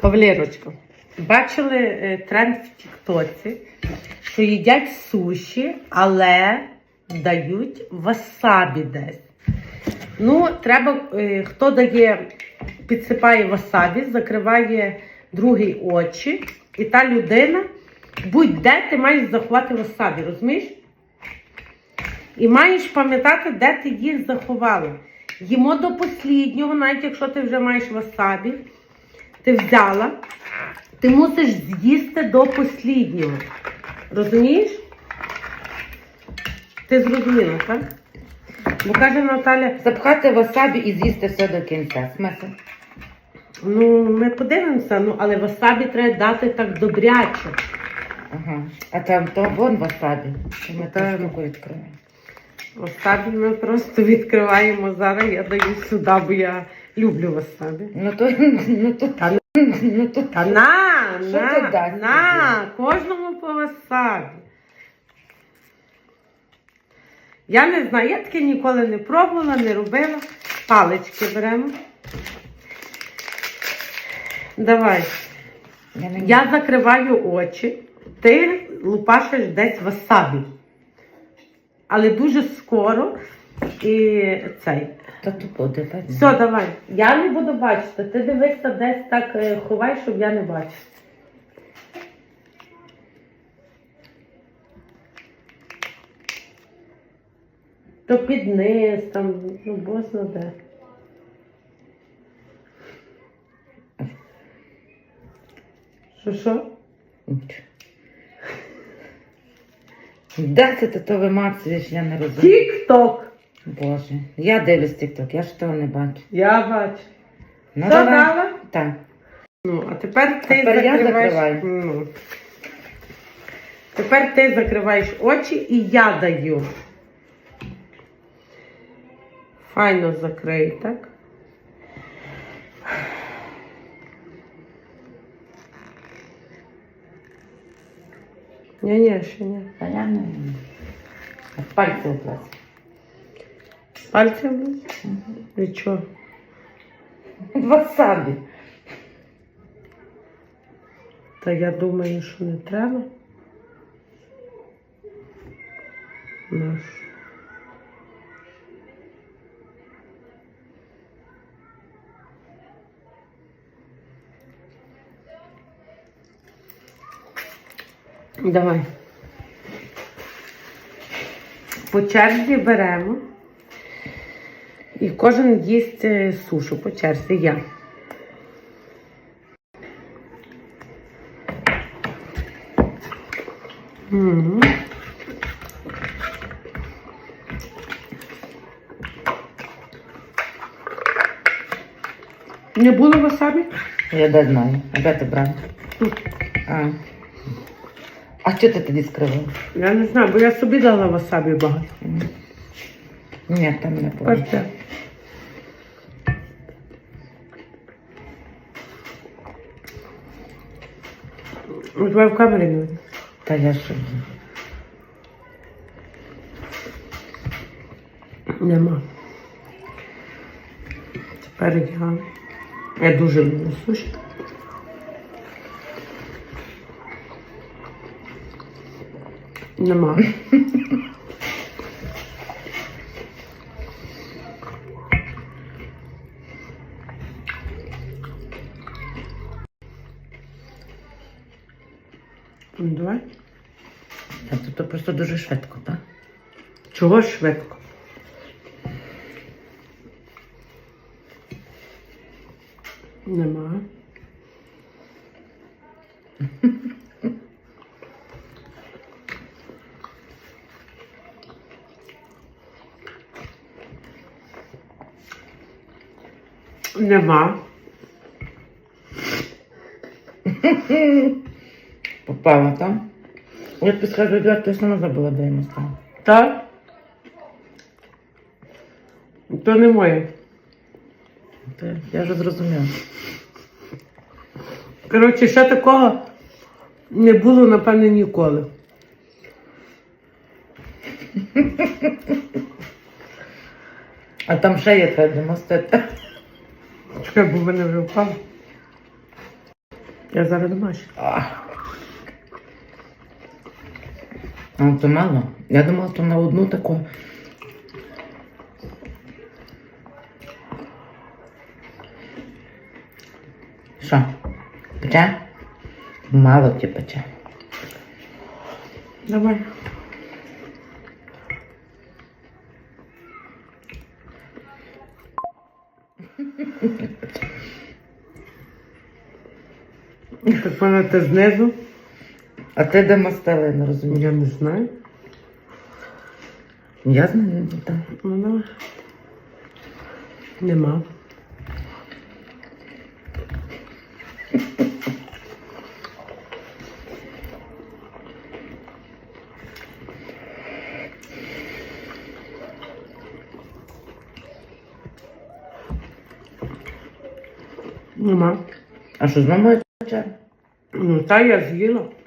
Кавалерочка, бачили е, тренд в Тіктоці, що їдять суші, але дають васабі десь. Ну, треба, е, хто дає, підсипає васабі, закриває другий очі, і та людина, будь-де ти маєш заховати васабі, розумієш? І маєш пам'ятати, де ти їх заховала. Їмо до посліднього, навіть якщо ти вже маєш васабі, ти взяла, ти мусиш з'їсти до посліднього. Розумієш? Ти зрозуміла, так? Бо каже Наталя, Запхати васабі і з'їсти все до кінця. Смисл? ну ми подивимося, ну але васабі треба дати так добряче. Ага. А там то вон васабі. Що Ми Так. ту штуку відкриємо. Васабі ми просто відкриваємо зараз, я даю сюди, бо я люблю васабі. Ну то, ну то, Та ну то. Та на, Що на, ти дасть на, кожному по васабі. Я не знаю, я таке ніколи не пробувала, не робила. Палички беремо. Давай. Я не Я закриваю очі, ти лупашиш десь васабі. Але дуже скоро і цей. Та тупо дивись. Все, давай. Я не буду бачити. Ти дивишся десь так е, ховай, щоб я не бачила. То під низ, там, ну, босно де. Що що? Де це ти то вимацуєш, я не розумію. Тік-ток. Боже. Я дивлюсь тік-ток, я ж того не бачу. Я бачу. Ну, дала? Так. Ну, а тепер ти Тепер я закриваєш. закриваю. Ну. Тепер ти закриваєш очі і я даю. Файно закрий, так? Ні, ні, ще ні. Та я не. А пальці опласи. Пальцем? Від чого? Васабі. Та я думаю, що не треба. Наш. Давай. По черзі беремо. І кожен їсть е, сушу по черзі я. Не було васабі? Я де знаю. А де ти брав? А. А що ти тоді скривав? Я не знаю, бо я собі дала васабі багато. Ні, там не було. У тебе в камері не видно. Та я що? Нема. Тепер я. Я дуже люблю суші. Нема. Давай. Та тут то просто дуже швидко, так? Чого швидко? Нема. Нема. Попала там. Я тобі скажу, я точно не забула, де йому стало. Так? То не моє. Я вже зрозуміла. Коротше, ще такого не було, напевно, ніколи. А там ще є треба мостити. Чекай, бо вони вже впали. Я зараз домашня. А. А то мало. Я думала, то на одну таку. Що? Пече? Мало ті пече. Давай. Так вона те знизу. А ти де мастила, я не розумію. Я не знаю. Я знаю, там. Ну. Нема. Нема. А що з мамою? Ну, та я з'їла.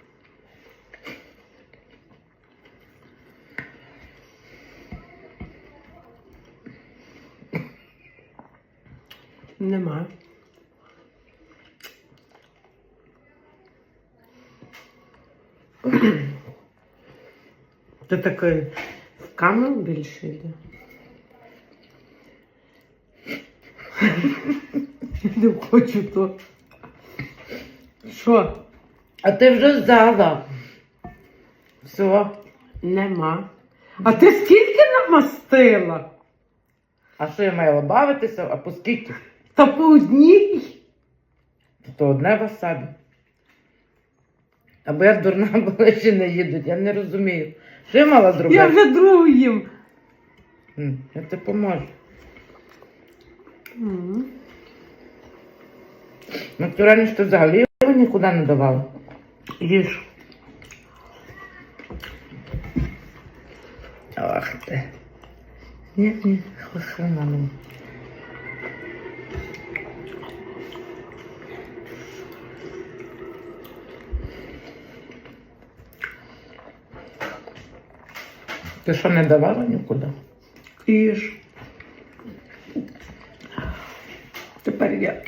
Нема. Це такий в камеру більше йде. Я не хочу то. Що? А ти вже здала. Все. Нема. А ти скільки намастила? А що я мала бавитися? А по скільки? Та по одній. То одне васабі. Або я дурна була, ще не їдуть. Я не розумію. Що я мала зробити? Я вже другу їм. М, Я тобі поможу. М. Ну, ти раніше ти взагалі його нікуди не давала. Їж. Ах ти. Ні, ні, хлопчина мені. Ти що не давала нікуди? Їж. Тепер я.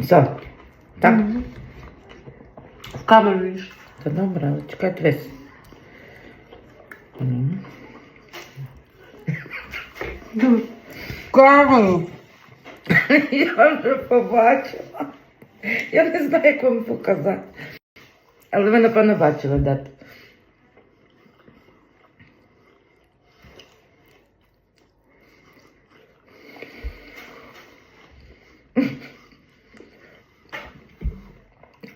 Все. Так? Мгм. В камеру їж. Та добре, чекай трись. В. Я вже побачила. Я не знаю, як вам показати. Але ви, напевно, бачили, де ти.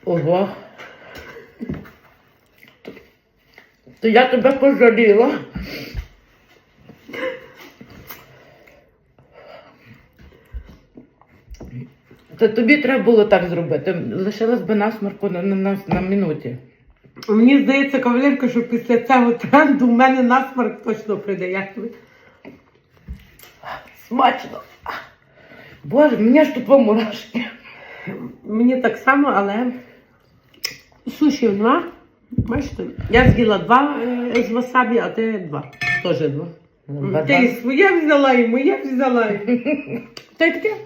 Ого. То я тебе пожаліла. Та тобі треба було так зробити. Лишилась би насмарку на, на, на, на минуті. Мені здається, кавалерка, що після цього тренду в мене насмарк точно прийде. Як тобі? Смачно. Боже, мені ж тут мурашки. Мені так само, але суші два. Бачите, я з'їла два е, з васабі, а ти два. Теж два. Ти і своє взяла, і моє взяла. Та й таке.